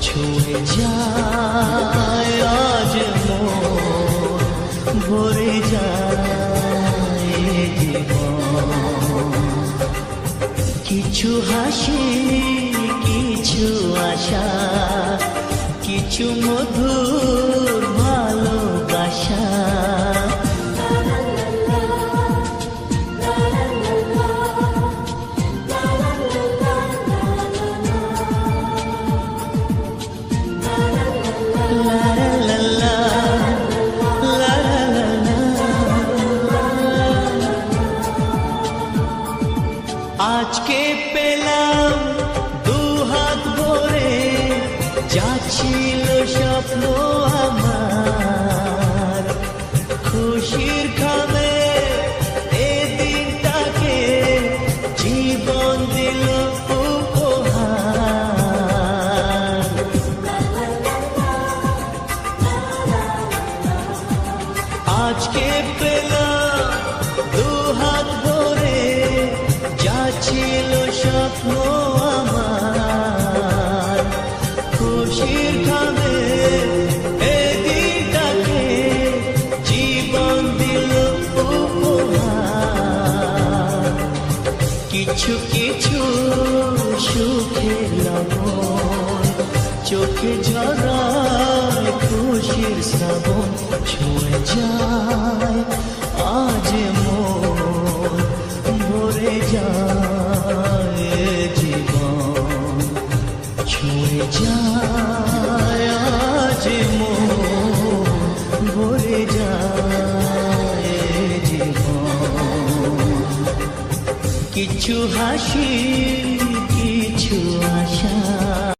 ছুঁয়ে যায় আজ মন ভরে কিছু হাসি কিছু আশা কিছু মধুর আজকে পেলাম দু হাত ভরে যাচ্ছিল স্বপ্ন আমার। খুশির খাবে এ দিনটাকে, জীবন দিল আজকে পেলাম ছিল স্বপ্ন আমার। খুশির খাবে এদিনটাকে জীবন দিল কিছু কিছু সুখের লবণ, চোখে ঝরায় খুশির শ্রাবণ, ছুঁয়ে যায় আজ মন কিছু হাসি কিছু আশা